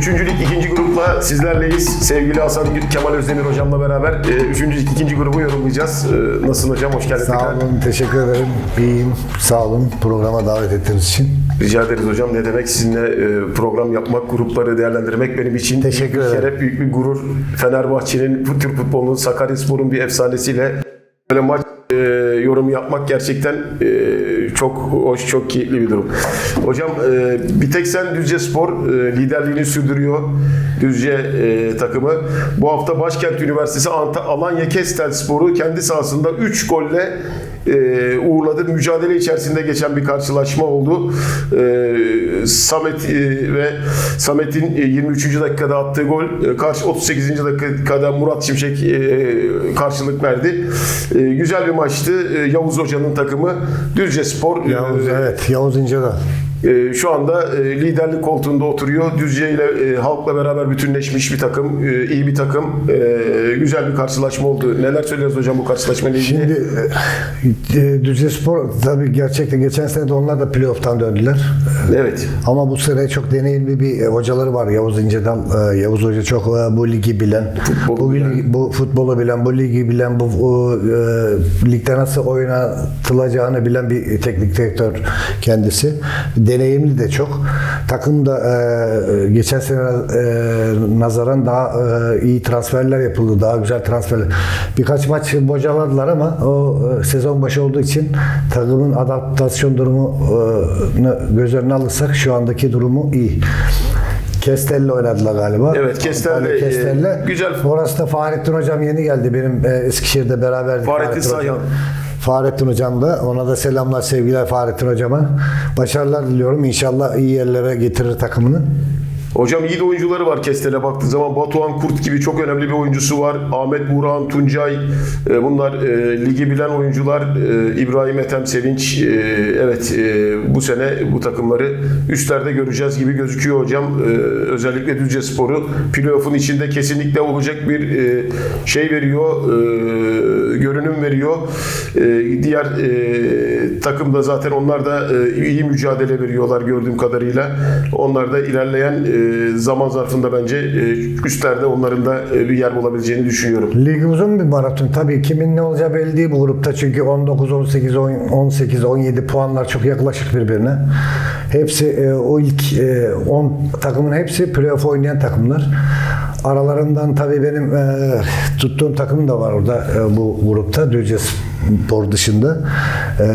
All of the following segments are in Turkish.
Üçüncü lig ikinci grupla sizlerleyiz. Sevgili Hasan Kemal Özdemir hocamla beraber e, üçüncü lig ikinci grubu yorumlayacağız. E, Nasılsın hocam? Hoş geldin. Sağ tekrar. olun, teşekkür ederim. İyiyim, sağ olun programa davet ettiğiniz için. Rica ederiz hocam. Ne demek sizinle e, program yapmak, grupları değerlendirmek benim için Teşekkür büyük bir şeref, büyük bir gurur. Fenerbahçe'nin, Türk futbolunun, Sakaryaspor'un bir efsanesiyle böyle maç e, yorumu yapmak gerçekten e, çok hoş, çok keyifli bir durum. Hocam e, bir tek sen Düzce Spor e, liderliğini sürdürüyor. Düzce e, takımı. Bu hafta Başkent Üniversitesi Anta- Alanya Kestel Spor'u kendi sahasında 3 golle e. Mücadele içerisinde geçen bir karşılaşma oldu. E, Samet e, ve Samet'in e, 23. dakikada attığı gol e, karşı 38. dakikada Murat Şimşek e, karşılık verdi. E, güzel bir maçtı. E, Yavuz Hoca'nın takımı Düzce Spor e, Yavuz, evet, Yavuz İnce'de. E, şu anda e, liderlik koltuğunda oturuyor. Düzce ile e, halkla beraber bütünleşmiş bir takım, e, iyi bir takım. E, güzel bir karşılaşma oldu. Neler söylüyoruz hocam bu karşılaşma ile ilgili? Şimdi e, Düzce Spor tabii gerçekten geçen sene de onlar da playoff'tan döndüler. Evet. Ama bu sene çok deneyimli bir hocaları var Yavuz İnce'den. E, Yavuz Hoca çok e, bu ligi bilen, Futbolu bu, bilen. bu futbolu bilen, bu ligi bilen, bu, bu e, ligde nasıl oynatılacağını bilen bir teknik direktör kendisi. Deneyimli de çok. Takım da e, geçen sene e, nazaran daha e, iyi transferler yapıldı. Daha güzel transferler. Birkaç maç bocaladılar ama o e, sezon başı olduğu için takımın adaptasyon durumu e, göz önüne alırsak şu andaki durumu iyi. Kestell'le oynadılar galiba. Evet, Kestell'le, Tabii, e, Kestell'le. güzel. Orası da Fahrettin Hocam yeni geldi. Benim e, Eskişehir'de beraberdik. Fahrettin Hocam. Sayhan. Fahrettin Hocam da. Ona da selamlar, sevgiler Fahrettin Hocama. Başarılar diliyorum. İnşallah iyi yerlere getirir takımını. Hocam iyi de oyuncuları var Kestel'e baktığı zaman. Batuhan Kurt gibi çok önemli bir oyuncusu var. Ahmet Burhan, Tuncay e, bunlar e, ligi bilen oyuncular. E, İbrahim Ethem Sevinç e, evet e, bu sene bu takımları üstlerde göreceğiz gibi gözüküyor hocam. E, özellikle Düzce Sporu playoff'un içinde kesinlikle olacak bir e, şey veriyor. e, görünüm veriyor. E, diğer e, takımda zaten onlar da e, iyi mücadele veriyorlar gördüğüm kadarıyla. Onlar da ilerleyen e, zaman zarfında bence e, üstlerde onların da e, bir yer bulabileceğini düşünüyorum. Lig uzun bir maraton. Tabii kimin ne olacağı belli değil bu grupta. Çünkü 19, 18, 18, 17 puanlar çok yaklaşık birbirine. Hepsi e, o ilk e, 10 takımın hepsi playoff oynayan takımlar. Aralarından tabii benim e, tuttuğum takım da var orada e, bu grupta. Düzce Spor dışında. E,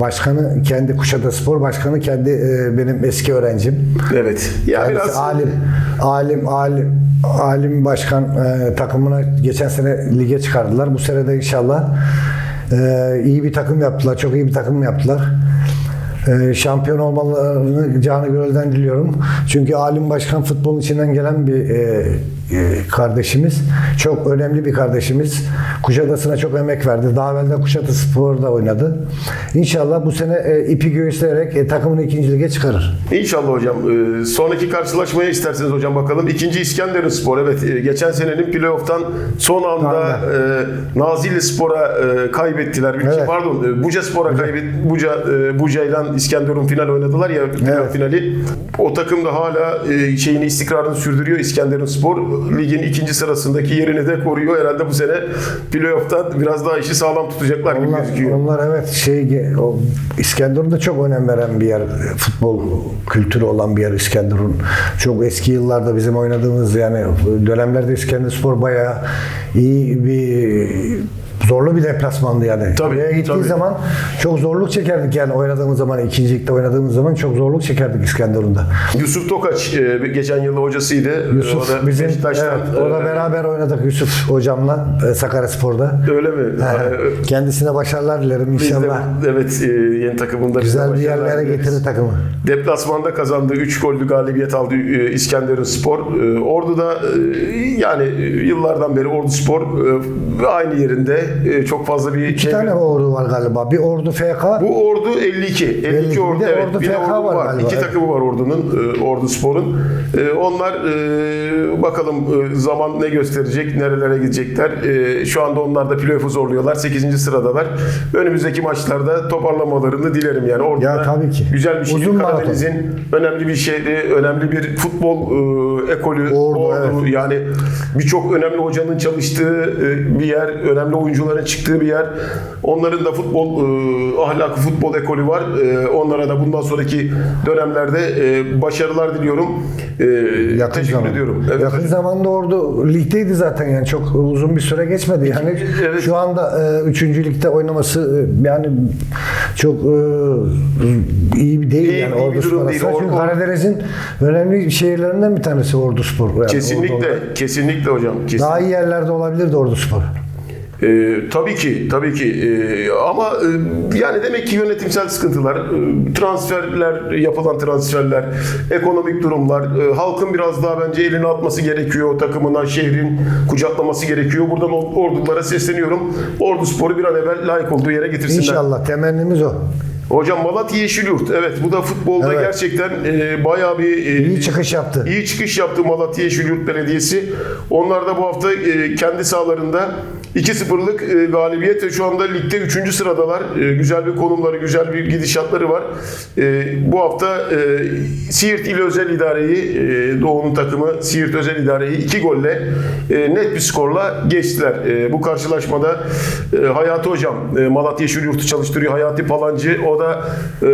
Başkanı kendi Kuşadası Spor Başkanı kendi e, benim eski öğrencim. Evet. Ya Kendisi biraz alim, alim, alim, alim başkan e, takımına geçen sene lige çıkardılar. Bu sene de inşallah e, iyi bir takım yaptılar. Çok iyi bir takım yaptılar. E, şampiyon olmalarını canı gönülden diliyorum. Çünkü alim başkan futbolun içinden gelen bir e, kardeşimiz. Çok önemli bir kardeşimiz. Kuşadası'na çok emek verdi. Daha evvel de Kuşadası Spor'da oynadı. İnşallah bu sene e, ipi göğüsleyerek e, takımını ikinci lige çıkarır. İnşallah hocam. Ee, sonraki karşılaşmaya isterseniz hocam bakalım. İkinci İskenderun Spor. Evet e, geçen senenin playoff'tan son anda e, Nazilli Spor'a e, kaybettiler. Bir- Evet. Pardon e, Buca Spor'a kaybet Buca e, Buca ile İskenderun final oynadılar ya Evet. finali. O takım da hala e, şeyini istikrarını sürdürüyor İskenderun Spor. Ligin ikinci sırasındaki yerini de koruyor. Herhalde bu sene playoff'tan biraz daha işi sağlam tutacaklar gibi Onlar, gözüküyor. onlar evet şey o İskenderun'da çok önem veren bir yer. Futbol kültürü olan bir yer İskenderun. Çok eski yıllarda bizim oynadığımız yani dönemlerde İskenderspor bayağı iyi bir zorlu bir deplasmandı yani. Tabii, Oraya gittiği tabii. zaman çok zorluk çekerdik yani oynadığımız zaman ikinci ligde oynadığımız zaman çok zorluk çekerdik İskenderun'da. Yusuf Tokaç e, geçen yıl hocasıydı. Yusuf o da bizim Beşiktaş'tan. evet, o da e, beraber oynadık Yusuf hocamla e, Sakaryaspor'da. Öyle mi? Ee, Kendisine başarılar dilerim Biz de inşallah. evet e, yeni takımında Güzel bir yerlere getirir takımı. Deplasmanda kazandığı 3 gollü galibiyet aldı e, İskenderun Spor. E, Ordu'da e, yani e, yıllardan beri Ordu Spor e, aynı yerinde e, çok fazla bir İki şey- tane ordu var galiba. Bir ordu FK. Bu ordu 52. 52, 52. ordu. Bir evet. ordu bir FK ordu var var. galiba, İki evet. takımı var ordunun, e, ordu sporun. E, onlar e, bakalım e, zaman ne gösterecek, nerelere gidecekler. E, şu anda onlar da playoff'u zorluyorlar. 8. sıradalar. Önümüzdeki maçlarda toparlamalarını dilerim yani. Orada Ya tabii ki. güzel bir maraton. Karadeniz'in önemli bir şehri, önemli bir futbol e, ekolü, Ordu, ordu. Yani birçok önemli hocanın çalıştığı e, bir yer, önemli oyuncuların çıktığı bir yer. Onların da futbol e, ahlakı, futbol ekolü var. E, onlara da bundan sonraki dönemlerde e, başarılar diliyorum. E, Yakın teşekkür zaman. ediyorum. Evet, Yakın zamanda ordu ligdeydi zaten yani çok uzun bir süre geçmedi. Yani Evet. şu anda 3. ligde oynaması e, yani çok e, iyi değil İyi- yani iyi Ordu bir durum Spor değil. aslında. Çünkü Ordu- Karadeniz'in önemli şehirlerinden bir tanesi Ordu Spor. Yani Ordu Kesinlikle, olarak. kesinlikle hocam. Kesinlikle. Daha iyi yerlerde olabilirdi Ordu Spor. Ee, tabii ki, tabii ki. Ee, ama e, yani demek ki yönetimsel sıkıntılar, e, transferler, yapılan transferler, ekonomik durumlar, e, halkın biraz daha bence elini atması gerekiyor, takımına, şehrin kucaklaması gerekiyor. Buradan or- ordulara sesleniyorum. Ordu Spor'u bir an evvel layık olduğu yere getirsinler. İnşallah temennimiz o. Hocam Malatya Yeşilyurt. Evet bu da futbolda Evet. gerçekten e, bayağı bir e, İyi çıkış yaptı. İyi çıkış yaptı Malatya Yeşilyurt Belediyesi. Onlar da bu hafta e, kendi sahalarında 2-0'lık e, galibiyet ve şu anda ligde 3. sıradalar. E, güzel bir konumları, güzel bir gidişatları var. E, bu hafta e, Siirt İl Özel İdare'yi, e, Doğu'nun takımı Siirt Özel İdare'yi 2 golle e, net bir skorla geçtiler. E, bu karşılaşmada e, Hayati Hocam, e, Malatya Yeşilyurt'u çalıştırıyor. Hayati Palancı, o da e,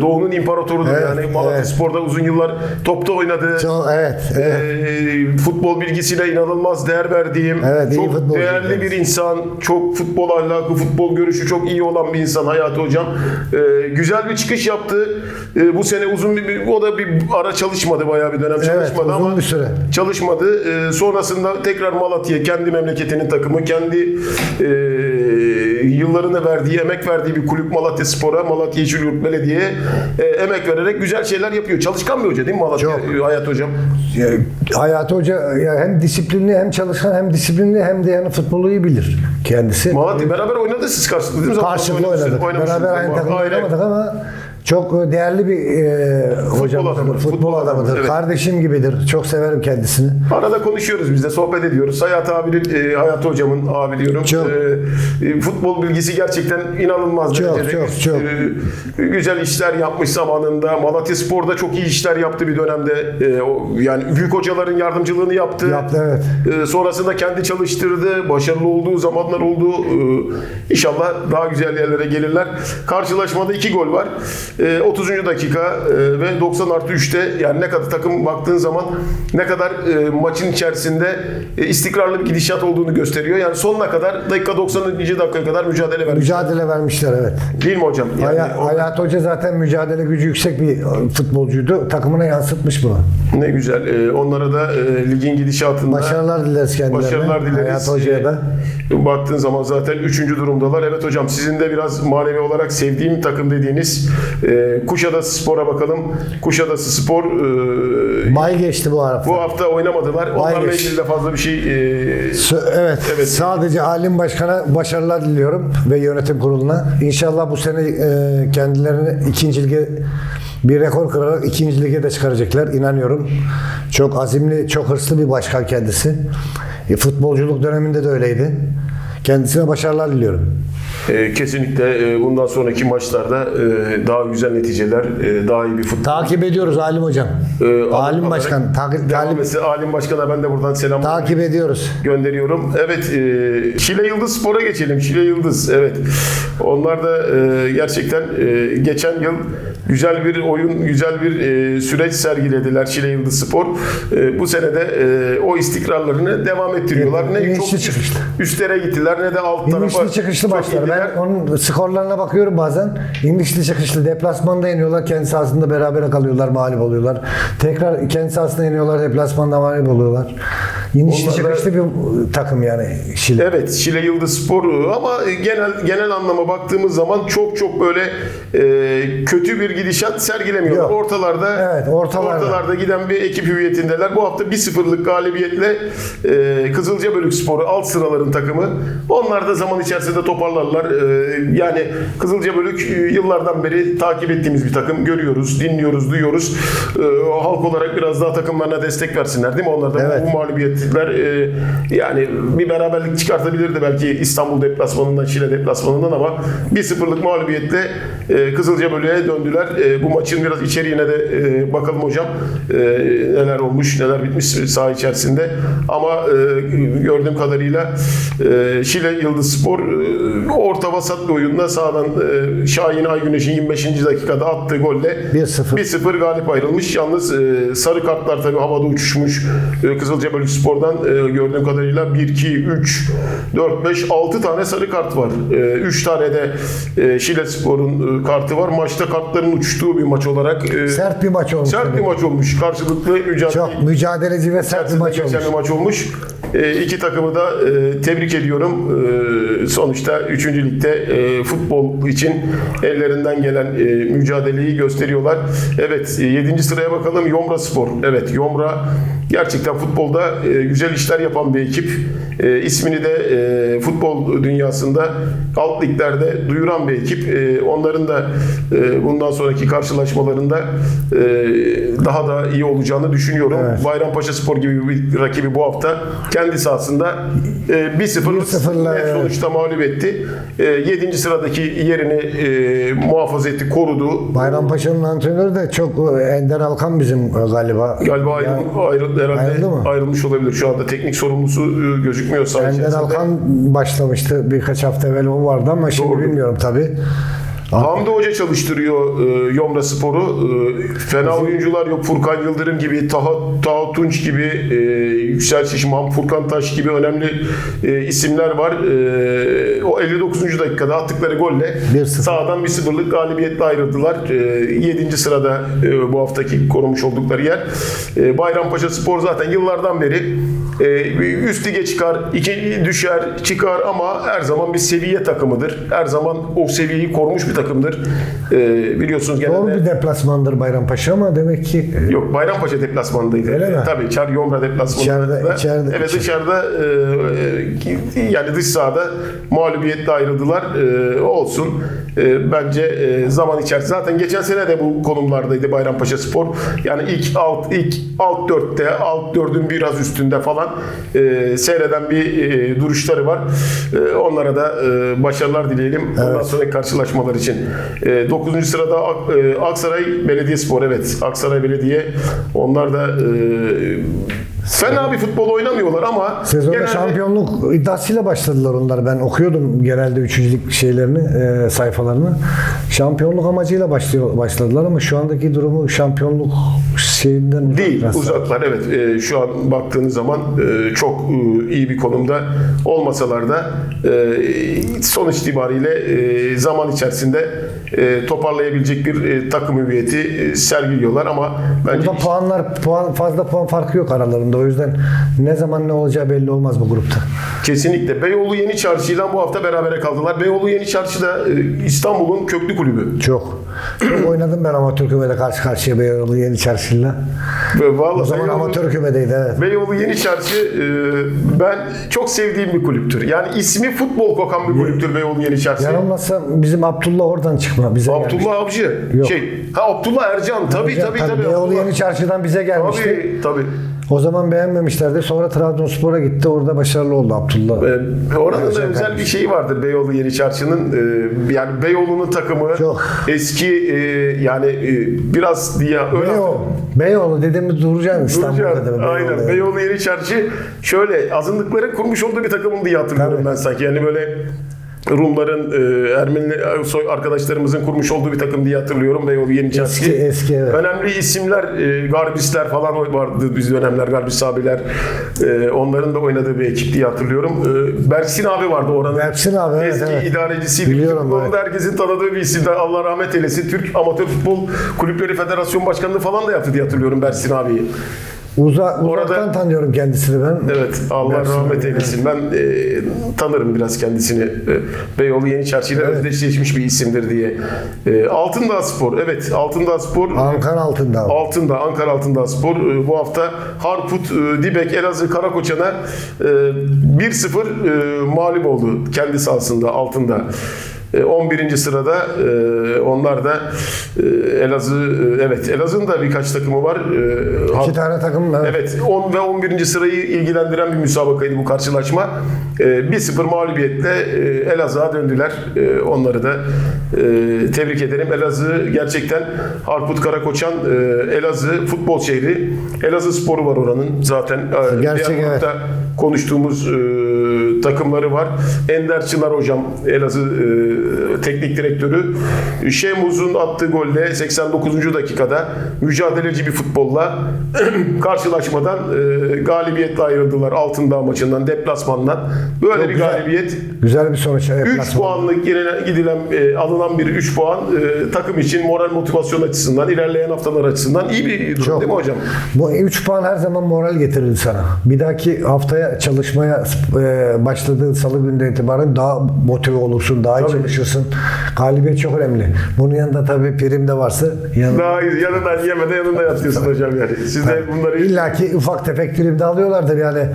Doğu'nun imparatorudur. Evet, yani Malatya evet. Spor'da uzun yıllar topta oynadı. Çok, evet, evet. Futbol bilgisiyle inanılmaz değer verdiğim, Evet, çok değerli bir insan, çok futbol ahlakı, futbol görüşü çok iyi olan bir insan Hayati Hocam. Ee, güzel bir çıkış yaptı. Ee, bu sene uzun bir, bir- o da bir ara çalışmadı, bayağı bir dönem çalışmadı uzun ama bir süre. çalışmadı. Ee, sonrasında tekrar Malatya, kendi memleketinin takımı, kendi e, yıllarını verdiği, emek verdiği bir kulüp Malatya Spor'a, Malatya Yeşilyurt Belediye'ye e, emek vererek güzel şeyler yapıyor. Çalışkan bir hoca değil mi Malatya Çok. e, Hayat Hocam? Ya, Hayati Hoca ya hem disiplinli hem çalışkan hem disiplinli hem de yani futbolu iyi bilir kendisi. Malatya beraber oynadı siz karşılıklı değil mi? Karşılıklı oynadık. oynamışsınız Beraber aynı takımda oynamadık ama çok değerli bir e, hocamızdır, adamı, futbol, futbol adamı, adamıdır. evet. Kardeşim gibidir. Çok severim kendisini. Arada konuşuyoruz biz de sohbet ediyoruz. Hayat abinin, e, Hayat hocamın abi diyorum. Çok. E, e, futbol bilgisi gerçekten inanılmaz Çok, derecede. çok, çok. E, güzel işler yapmış zamanında. Malatya Spor'da çok iyi işler yaptı bir dönemde. E, o, yani büyük hocaların yardımcılığını yaptı. Yaptı, evet. E, sonrasında kendi çalıştırdı. Başarılı olduğu zamanlar oldu. E, inşallah daha güzel yerlere gelirler. Karşılaşmada iki gol var. E, 30. dakika e, ve 90 artı 3'te yani ne kadar takım baktığın zaman ne kadar e, maçın içerisinde e, istikrarlı bir gidişat olduğunu gösteriyor. Yani sonuna kadar dakika 90. dakikaya kadar mücadele vermiş. Mücadele vermişler evet. Değil mi hocam? Yani Haya- o- Hayati Hoca zaten mücadele gücü yüksek bir futbolcuydu. Takımına yansıtmış bunu. ne güzel. E, onlara da e, ligin gidişatında Başarılar dileriz kendilerine. Başarılar dileriz. Hayati Hoca'ya da. Ee, Baktığın zaman zaten 3. durumdalar. Evet hocam sizin de biraz manevi olarak sevdiğim takım dediğiniz e, Kuşadası Spor'a bakalım. Kuşadası Spor e, Bay geçti bu hafta. bu hafta oynamadılar. Onlarla geç. ilgili de fazla bir şey e, Sö- Evet, Evet. Sadece Alim Başkan'a başarılar diliyorum ve yönetim kuruluna. İnşallah bu sene e, kendilerini ikinci lige bir rekor kırarak ikinci lige de çıkaracaklar. inanıyorum. Çok azimli, çok hırslı bir başkan kendisi. E, futbolculuk döneminde de öyleydi. Kendisine başarılar diliyorum. e, kesinlikle e, bundan sonraki maçlarda e, daha güzel neticeler, e, daha iyi bir futbol. Takip ediyoruz Alim Hocam. e, Alim alarak Başkan. Takip, devam talip- etsin. Alim Başkan'a ben de buradan selam takip ediyoruz. gönderiyorum. Evet, e, Şile Yıldız Spor'a geçelim. Şile Yıldız, evet. Onlar da e, gerçekten e, geçen yıl güzel bir oyun, güzel bir e, süreç sergilediler Şile Yıldız Spor. E, bu sene de e, o istikrarlarını devam ettiriyorlar. Ne İnişli çok çıkışlı. üstlere gittiler ne de alt tarafa. İnişli çıkışlı maçlar. Ben onun skorlarına bakıyorum bazen. İnişli çıkışlı. Deplasmanda yeniyorlar. Kendi sahasında berabere kalıyorlar. Mağlup oluyorlar. Tekrar kendi sahasında yeniyorlar. Deplasmanda mağlup oluyorlar. İnişli Onlar çıkışlı bir takım yani Şile. Evet Şile Yıldız Spor ama genel genel anlama baktığımız zaman çok çok böyle e, kötü bir gidişat sergilemiyorlar. Yok. Ortalarda Evet, ortalarda. ortalarda giden bir ekip hüviyetindeler. Bu hafta 1-0'lık galibiyetle e, Kızılcabölük Sporu alt sıraların takımı. Onlar da zaman içerisinde toparlarlar. E, yani Kızılcabölük e, yıllardan beri takip ettiğimiz bir takım. Görüyoruz, dinliyoruz, duyuyoruz. E, halk olarak biraz daha takımlarına destek versinler değil mi? Onlar da Evet. bu mağlubiyetler e, yani bir beraberlik çıkartabilirdi belki İstanbul deplasmanından, Şile deplasmanından ama 1-0'lık mağlubiyetle e, Kızılcabölük'e döndüler. E, bu maçın biraz içeriğine de e, bakalım hocam. E, neler olmuş, neler bitmiş saha içerisinde. Ama e, gördüğüm kadarıyla e, Şile Yıldız Spor e, orta vasat bir oyunda sağdan e, Şahin Aygüneş'in 25. dakikada attığı golle 1-0. 1-0 galip ayrılmış. Yalnız e, sarı kartlar tabii havada uçuşmuş. E, Kızılcabölük Spor'dan e, gördüğüm kadarıyla 1, 2, 3, 4, 5, 6 tane sarı kart var. 3 tane de e, Şile Spor'un e, kartı var. Maçta kartların uçtuğu bir maç olarak e, Sert bir maç olmuş. sert bir maç olmuş. Karşılıklı mücadele Çok mücadeleci ve sert bir maç olmuş. bir maç olmuş. E, iki takımı da e, tebrik ediyorum. E, sonuçta 3. ligde e, futbol için ellerinden gelen e, mücadeleyi gösteriyorlar. Evet 7. sıraya bakalım Yomra Spor. Evet Yomra gerçekten futbolda e, güzel işler yapan bir ekip. E, ismini de e, futbol dünyasında alt liglerde duyuran bir ekip. E, onların da e, bundan sonraki karşılaşmalarında e, daha da iyi olacağını düşünüyorum. Evet. Bayrampaşa Spor gibi bir rakibi bu hafta kendi sahasında e, 1-0'lık 1-0'la, net sonuçta mağlup etti. E, 7. sıradaki yerini e, muhafaza etti, korudu. Bayrampaşa'nın antrenörü de çok e, Ender Alkan bizim galiba. Galiba ayrıl, ayrıldı herhalde Ayrıldı mı? ayrılmış olabilir. Şu anda teknik sorumlusu e, gözükmüyor saha Ender. Alkan başlamıştı. Birkaç hafta evvel o vardı ama şimdi Doğru. bilmiyorum tabii. Hamdi Hoca çalıştırıyor e, Yomra Spor'u. E, fena oyuncular yok. Furkan Yıldırım gibi, Taha, Taha Tunç gibi, e, Yüksel Şişman, Furkan Taş gibi önemli e, isimler var. E, o 59. dakikada attıkları golle 1-0. sağdan 1-0'lık galibiyetle ayrıldılar. E, 7. sırada e, bu haftaki korumuş oldukları yer. E, Bayrampaşa Spor zaten yıllardan beri üst lige çıkar, iki düşer, çıkar ama her zaman bir seviye takımıdır. Her zaman o seviyeyi korumuş bir takımdır. E, biliyorsunuz Zor genelde bir deplasmandır Bayrampaşa ama demek ki e, Yok Bayrampaşa deplasmanındaydı. Öyle mi? Tabii Çar Yomra deplasmanında. İçeride- içeride- evet dışarıda e, e, yani dış sahada mağlubiyetle ayrıldılar. E, olsun. E, bence e, zaman içerisinde zaten geçen sene de bu konumlardaydı Bayrampaşa Spor. Yani ilk alt ilk alt dörtte, alt dördün biraz üstünde falan e, seyreden bir e, duruşları var. E, onlara da e, başarılar dileyelim. Ondan sonraki karşılaşmalar için. E, 9. sırada Ak- e, Aksaray Belediyespor evet. Aksaray Belediye onlar da e, fena bir futbol oynamıyorlar ama sezonda genelde- şampiyonluk iddiasıyla başladılar onlar. Ben okuyordum genelde üçüncülük şeylerini, e, sayfalarını. Şampiyonluk amacıyla başlıyor, başladılar ama şu andaki durumu şampiyonluk şeyinden uzak Değil, biraz. uzaklar. Evet, e, şu an baktığınız zaman e, çok e, iyi bir konumda olmasalar da e, sonuç itibariyle e, zaman içerisinde e, toparlayabilecek bir e, takım hüviyeti e, sergiliyorlar ama bence Burada puanlar puan fazla puan farkı yok aralarında. O yüzden ne zaman ne olacağı belli olmaz bu grupta. kesinlikle Beyoğlu Yeni Çarşı'yla bu hafta berabere kaldılar. Beyoğlu Yeni Çarşı da e, İstanbul'un köklü kulübü. Çok. Oynadım ben amatör kümede karşı karşıya Beyoğlu Yeni Çarşı'yla. Vallahi O zaman Beyoğlu- amatör kümedeydi evet. Beyoğlu Yeni Çarşı e, ben çok sevdiğim bir kulüptür. Yani ismi futbol kokan bir kulüptür Beyoğlu Yeni Çarşı. Yanılmazsam bizim Abdullah oradan çıkma bize. Abdullah Avcı. Yok. Şey, ha Abdullah Ercan. Tabii Ercan, tabii tabii. Beyoğlu Abdullah. Yeni Çarşı'dan bize gelmişti. Tabii tabii. O zaman beğenmemişlerdi. Sonra Trabzonspor'a gitti. Orada başarılı oldu Abdullah. Ee, oranın da Ercan özel bir kardeş. şeyi vardır Beyoğlu Yeni Çarşı'nın. Ee, yani Beyoğlu'nun takımı Çok. eski e, yani e, biraz diye öyle Beyoğlu. Beyoğlu dediğimiz duracaksın İstanbul'da mi? Aynen. Beyoğlu. Beyoğlu Yeni Çarşı şöyle azınlıkların kurmuş olduğu bir takımın diye hatırlıyorum Tabii. ben sanki. Yani böyle Rumların, e, Ermeni soy arkadaşlarımızın kurmuş olduğu bir takım diye hatırlıyorum Beyoğlu Yeni Çarşı. Eski, eski, evet. Önemli isimler, e, Garbisler falan vardı biz dönemler, Garbis abiler. E, onların da oynadığı bir ekip diye hatırlıyorum. E, Berksin abi vardı oranın. Berksin abi, evet, Eski evet. idarecisiydi. Biliyorum, Futbolda evet. herkesin tanıdığı bir isim. Allah rahmet eylesin. Türk Amatör Futbol Kulüpleri Federasyonu Başkanlığı falan da yaptı diye hatırlıyorum Berksin abiyi. Uza, Orada- uzaktan tanıyorum kendisini ben. Evet, Allah Mersin, rahmet eylesin. Ben e, tanırım biraz kendisini. E, Beyoğlu Yeni Çarşı ile özdeşleşmiş bir isimdir diye. E, Altındağ Spor, evet Altındağ Spor. Ankara altında. Altındağ, Ankara Altındağ Spor e, bu hafta Harput, e, Dibek, Elazığ, Karakoçan'a e, 1-0 e, mağlup oldu kendi sahasında Altındağ. E, 11. sırada e, onlar da e, Elazığ, e, evet Elazığ'ın da birkaç takımı var. E, İki tane takım evet. Evet 10 ve 11. sırayı ilgilendiren bir müsabakaydı bu karşılaşma. Ee, 1-0 mağlubiyetle e, Elazığ'a döndüler. E, onları da e, tebrik ederim. Elazığ gerçekten Harput Karakoçan, e, Elazığ futbol şehri. Elazığ sporu var oranın zaten. E, Gerçek, diğer evet. konuştuğumuz e, takımları var. Ender Çınar hocam Elazığ e, teknik direktörü. Şemuz'un attığı golle 89. dakikada mücadeleci bir futbolla karşılaşmadan e, galibiyetle ayrıldılar Altındağ maçından, deplasmandan. Böyle Çok bir güzel. galibiyet. Güzel bir sonuç. 3 puanlık yerine gidilen e, alınan bir 3 puan e, takım için moral motivasyon açısından, ilerleyen haftalar açısından iyi bir durum Çok. değil mi hocam? Bu 3 puan her zaman moral getirir sana. Bir dahaki haftaya çalışmaya e, başladığı salı günden itibaren daha motive olursun, daha iyi Tabii. çalışırsın. Galibiyet çok önemli. Bunun yanında tabii prim de varsa yanında Daha yanından yemede yanında yatıyorsun hocam yani. Siz de bunları İlla ki ufak tefek prim de alıyorlardır yani.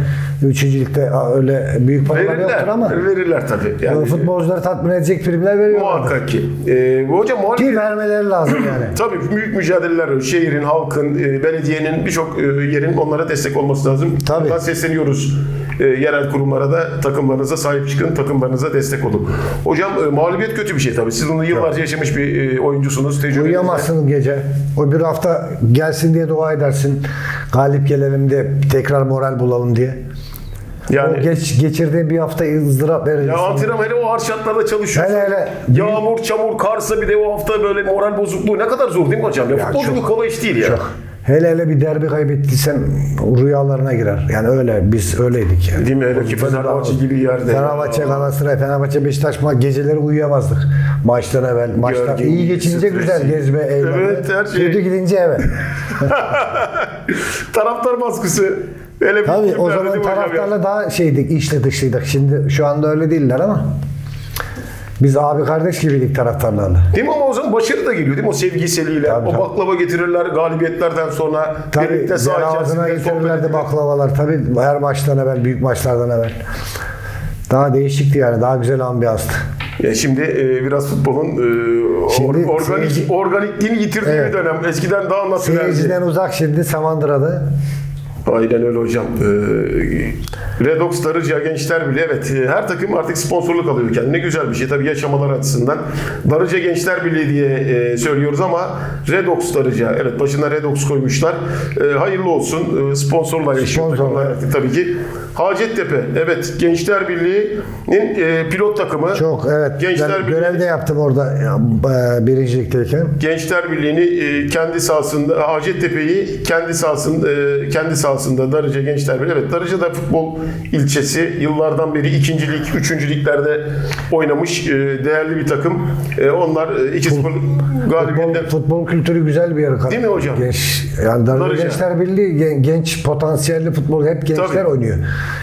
Üçüncülükte öyle büyük paralar yoktur verirler. ama Verirler tabii. Yani, futbolcuları tatmin edecek primler veriyorlar. muhakkak ki. E, bu hocam Ki muhalefet vermeleri lazım yani. Tabii büyük mücadeleler, şehrin, halkın, e, belediyenin birçok e, yerin onlara destek olması lazım. Tabii. Buradan sesleniyoruz e, yerel kurumlara da takımlarınıza sahip çıkın, takımlarınıza destek olun. Hocam e, mağlubiyet kötü bir şey tabii. Siz bunu yıllarca yaşamış bir e, oyuncusunuz. Tecrübenizle. Uyuyamazsın gece. O bir hafta gelsin diye dua edersin. Galip gelelim diye tekrar moral bulalım diye. Yani o geç, geçirdiğin bir hafta ızdırap verir. ya insana. antrenman hele o harç şartlarda çalışıyorsun. Hele hele. Yağmur, çamur, karsa bir de o hafta böyle moral bozukluğu ne kadar zor değil mi hocam? Ya, Ya futbol çok- gibi kolay iş değil ya. Çok. Hele hele bir derbi kaybettiysen rüyalarına girer. Yani öyle biz öyleydik yani. Değil mi? Hele ki Fenerbahçe gibi yerde. Fenerbahçe, Galatasaray, Fenerbahçe, Beşiktaş ma- geceleri uyuyamazdık. Maçtan evvel. Maçlar Gergin, iyi geçince güzel gezme, eğlenme. Evet, her şey. Kötü gidince eve. Taraftar baskısı. Tabii bir o filmlerde zaman taraftarla daha şeydik, içli dışlıydık. Şimdi şu anda öyle değiller ama biz abi kardeş gibiydik taraftarlarla. Değil mi ama o zaman başarı da geliyor değil mi? O sevgiseliyle. Tabii, o tabii. baklava getirirler galibiyetlerden sonra. Tabii birlikte saha içerisinde getirirlerdi baklavalar. Tabii her maçtan evvel, büyük maçlardan evvel. Daha değişikti yani, daha güzel ambiyanstı. Ya şimdi e, biraz futbolun e, Şimdi or- organik seyirci- organikliğini yitirdiği Evet. bir dönem. Eskiden daha anlatılan. Seyirciden uzak şimdi Samandıra'da. Aynen öyle hocam. Ee, Redox Darıca Gençler Birliği evet e, her takım artık sponsorluk alıyor kendine. Güzel bir şey tabii yaşamalar açısından. Darıca Gençler Birliği diye e, söylüyoruz ama Redox Darıca evet başına Redox koymuşlar. E, hayırlı olsun. E, sponsorla yaşıyor Sponsor, takımlar evet. artık tabii ki. Hacettepe evet Gençler Birliği'nin e, pilot takımı. Çok evet. Gençler ben Birliği görevde yaptım orada e, birincilikteyken. Gençler Birliği'ni e, kendi sahasında Hacettepe'yi kendi sahasında e, kendi sahasında Darıca Gençler Birliği. Evet Darıca da futbol ilçesi. Yıllardan beri ikinci lig, üçüncü liglerde oynamış e, değerli bir takım. E, onlar e, 2-0 Futbol, galibiyetle futbol kültürü güzel bir yer. Değil mi hocam? Genç, yani Darıca Darıca. Gençler Birliği gen- genç potansiyelli futbol hep gençler Tabii. oynuyor.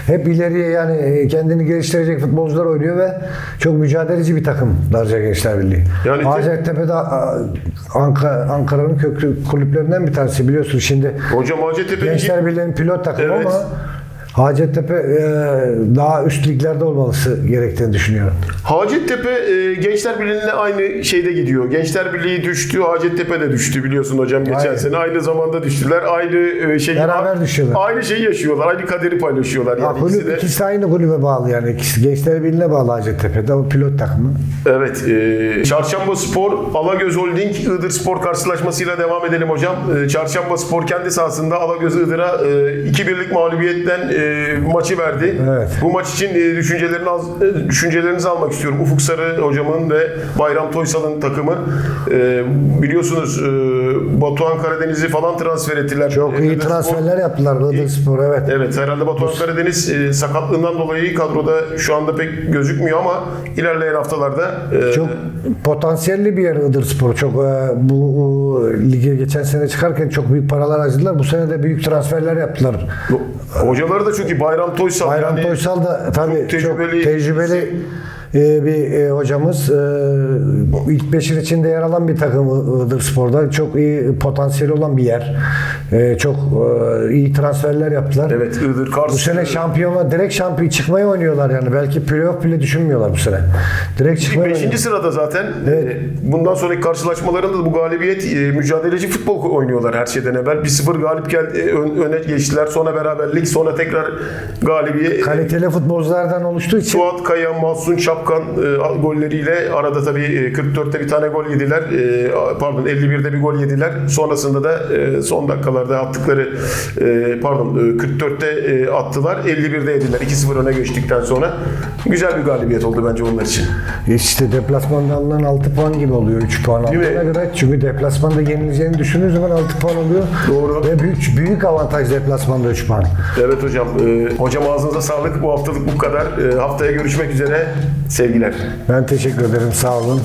Hep ileriye yani e, kendini geliştirecek futbolcular oynuyor ve çok mücadeleci bir takım Darıca Gençler Birliği. Yani te- Hacettepe'de a, Ankara, Ankara'nın köklü kulüplerinden bir tanesi biliyorsun şimdi. hocam Hacettepe'nin Gençler Birliği'nin pilot takımı Evet. ama Hacettepe e, daha üst liglerde olması gerektiğini düşünüyorum. Hacettepe e, Gençler Birliği'ne aynı şeyde gidiyor. Gençler Birliği düştü, Hacettepe de düştü biliyorsun hocam geçen Aynen. sene. Aynı zamanda düştüler. Aynı e, şeyi Beraber düşüyorlar. Aynı şeyi yaşıyorlar. Aynı kaderi paylaşıyorlar. Ya Yani kulüp, ikisi de. ikisi aynı kulübe bağlı yani. İkisi Gençler Birliği'ne bağlı Hacettepe'de o pilot takımı. Evet. E, Çarşamba Spor, Alagöz Holding, Iğdır Spor karşılaşmasıyla devam edelim hocam. E, Çarşamba Spor kendi sahasında Alagöz Iğdır'a e, 2-1'lik mağlubiyetten e, maçı verdi. Evet. Bu maç için e, düşüncelerini az, e, düşüncelerinizi almak istiyorum. Ufuk Sarı hocamın ve Bayram Toysal'ın takımı. E, biliyorsunuz Batuhan Karadeniz'i falan transfer ettiler. Çok E, iyi Iğdır transferler yaptılar Iğdırspor evet. Evet herhalde Batuhan Karadeniz sakatlığından dolayı kadroda şu anda pek gözükmüyor ama ilerleyen haftalarda Çok potansiyelli bir yer Iğdırspor. Çok e, bu lige geçen sene çıkarken çok büyük paralar harcadılar. Bu sene de büyük transferler yaptılar. hocaları da çok iyi. Bayram Toysal Bayram yani Toysal da tabii çok çok tecrübeli- tecrübeli, e, bir e, hocamız. E, ilk beşin içinde yer alan bir takım Iğdırspor'da. Çok iyi potansiyeli olan bir yer. E, çok e, iyi transferler yaptılar. evet Iğdır Kars. Bu sene şampiyona direkt şampiyon çıkmayı oynuyorlar yani. Belki playoff bile düşünmüyorlar bu sene. Direkt çıkmayı Beşinci sırada zaten. Evet. Ee, Bundan sonraki karşılaşmalarında da bu galibiyet e, mücadeleci futbol oynuyorlar her şeyden evvel. 1-0 galip geldi, e, ön- öne geçtiler. Sonra beraberlik, sonra tekrar galibiyet. Kaliteli futbolculardan oluştuğu için Suat Kaya, Mahsun Çapkan e, golleriyle arada tabii e, 44'te bir tane gol yediler. E, pardon 51'de bir gol yediler. Sonrasında da e, son dakikalarda attıkları e, pardon e, 44'te e, attılar. 51'de yediler. 2-0 öne geçtikten sonra güzel bir galibiyet oldu bence onlar için. işte deplasmanda alınan 6 puan gibi oluyor 3 puan aldığına göre. Çünkü deplasmanda yenileceğini düşündüğü zaman 6 puan oluyor. Doğru. Ve büyük büyük avantaj deplasmanda 3 puan. Evet hocam. E, hocam ağzınıza sağlık. Bu haftalık bu kadar. E, haftaya görüşmek üzere. Sevgiler. Ben teşekkür ederim. Sağ olun.